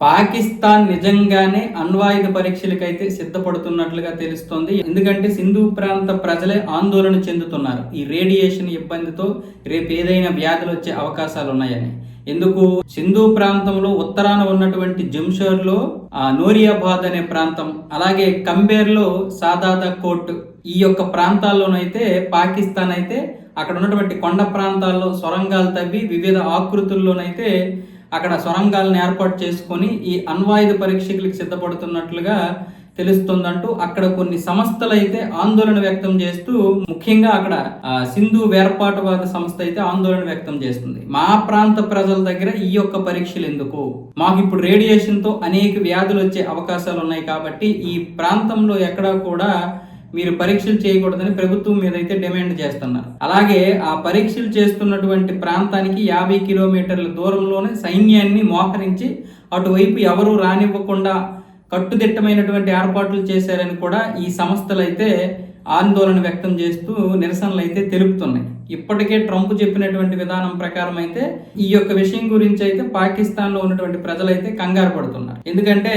పాకిస్తాన్ నిజంగానే అణ్వాయుధ పరీక్షలకైతే సిద్ధపడుతున్నట్లుగా తెలుస్తోంది. ఎందుకంటే సింధు ప్రాంత ప్రజలే ఆందోళన చెందుతున్నారు. ఈ రేడియేషన్ ఇబ్బందితో రేపు ఏదైనా వ్యాధులు వచ్చే అవకాశాలు ఉన్నాయని. ఎందుకు? సింధు ప్రాంతంలో ఉత్తరాన ఉన్నటువంటి జంషోర్లో ఆ నోరియాబాద్ అనే ప్రాంతం అలాగే కంబేర్లో సాదాదా కోట్ ఈ యొక్క ప్రాంతాల్లోనైతే పాకిస్తాన్ అయితే అక్కడ ఉన్నటువంటి కొండ ప్రాంతాల్లో సొరంగాలు తవ్వి వివిధ ఆకృతుల్లోనైతే అక్కడ సొరంగాలను ఏర్పాటు చేసుకొని ఈ అణ్వాయుధ పరీక్షకులకు సిద్ధపడుతున్నట్లుగా తెలుస్తుందంటూ అక్కడ కొన్ని సంస్థలు అయితే ఆందోళన వ్యక్తం చేస్తూ ముఖ్యంగా అక్కడ సింధు వేర్పాటువాద సంస్థ అయితే ఆందోళన వ్యక్తం చేస్తుంది. మా ప్రాంత ప్రజల దగ్గర ఈ యొక్క పరీక్షలు ఎందుకు? మాకు ఇప్పుడు రేడియేషన్తో అనేక వ్యాధులు వచ్చే అవకాశాలు ఉన్నాయి కాబట్టి ఈ ప్రాంతంలో ఎక్కడా కూడా మీరు పరీక్షలు చేయకూడదని ప్రభుత్వం మీద అయితే డిమాండ్ చేస్తున్నారు. అలాగే ఆ పరీక్షలు చేస్తున్నటువంటి ప్రాంతానికి యాభై కిలోమీటర్ల దూరంలోనే సైన్యాన్ని మోహరించి అటువైపు ఎవరూ రానివ్వకుండా కట్టుదిట్టమైనటువంటి ఏర్పాట్లు చేశారని కూడా ఈ సంస్థలు అయితే ఆందోళన వ్యక్తం చేస్తూ నిరసనలు అయితే తెలుపుతున్నాయి. ఇప్పటికే ట్రంప్ చెప్పినటువంటి విధానం ప్రకారం అయితే ఈ యొక్క విషయం గురించి అయితే పాకిస్తాన్లో ఉన్నటువంటి ప్రజలైతే కంగారు పడుతున్నారు. ఎందుకంటే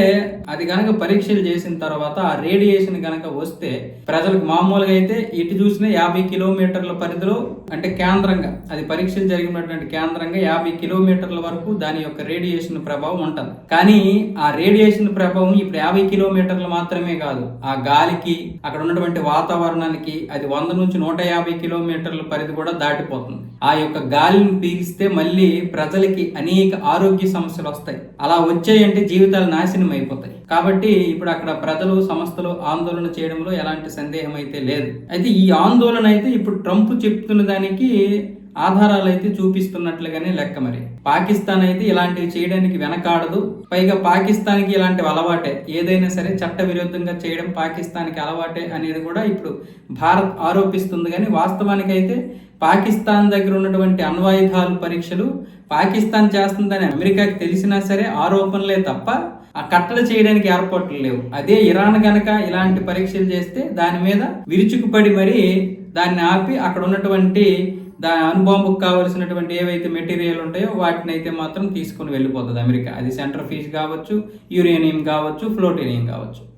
అది కనుక పరీక్షలు చేసిన తర్వాత ఆ రేడియేషన్ కనుక వస్తే ప్రజలకు మామూలుగా అయితే ఎటు చూసినా యాభై కిలోమీటర్ల పరిధిలో అంటే కేంద్రంగా అది పరీక్షలు జరిగినటువంటి కేంద్రంగా యాభై కిలోమీటర్ల వరకు దాని యొక్క రేడియేషన్ ప్రభావం ఉంటుంది. కానీ ఆ రేడియేషన్ ప్రభావం ఇప్పుడు యాభై కిలోమీటర్లు మాత్రమే కాదు ఆ గాలికి అక్కడ ఉన్నటువంటి వాతావరణం వాతావరణానికి అది వంద నుంచి నూట యాభై కిలోమీటర్ల పరిధి కూడా దాటిపోతుంది. ఆ యొక్క గాలిని పీలిస్తే మళ్ళీ ప్రజలకి అనేక ఆరోగ్య సమస్యలు వస్తాయి. అలా వచ్చాయంటే జీవితాలు నాశనం అయిపోతాయి. కాబట్టి ఇప్పుడు అక్కడ ప్రజలు సంస్థలు ఆందోళన చేయడంలో ఎలాంటి సందేహం అయితే లేదు. అయితే ఈ ఆందోళన అయితే ఇప్పుడు ట్రంప్ చెప్తున్న దానికి ఆధారాలు అయితే చూపిస్తున్నట్లుగానే లెక్క మరి. పాకిస్తాన్ అయితే ఇలాంటివి చేయడానికి వెనకాడదు. పైగా పాకిస్తాన్కి ఇలాంటివి అలవాటే. ఏదైనా సరే చట్ట విరుద్ధంగా చేయడం పాకిస్తాన్కి అలవాటే అనేది కూడా ఇప్పుడు భారత్ ఆరోపిస్తుంది. కానీ వాస్తవానికి అయితే పాకిస్తాన్ దగ్గర ఉన్నటువంటి అణ్వాయుధాలు పరీక్షలు పాకిస్తాన్ చేస్తుందని అమెరికాకి తెలిసినా సరే ఆరోపణలే తప్ప ఆ కట్టలు చేయడానికి ఏర్పాట్లు లేవు. అదే ఇరాన్ గనక ఇలాంటి పరీక్షలు చేస్తే దాని మీద విరుచుకుపడి మరి దాన్ని ఆపి అక్కడ ఉన్నటువంటి దాని అణుబాంబుకు కావలసినటువంటి ఏవైతే మెటీరియల్ ఉంటాయో వాటిని అయితే మాత్రం తీసుకుని వెళ్ళిపోతుంది అమెరికా. అది సెంటర్ ఫీజ్ కావచ్చు యురేనియం కావచ్చు ఫ్లోటేనియం కావచ్చు.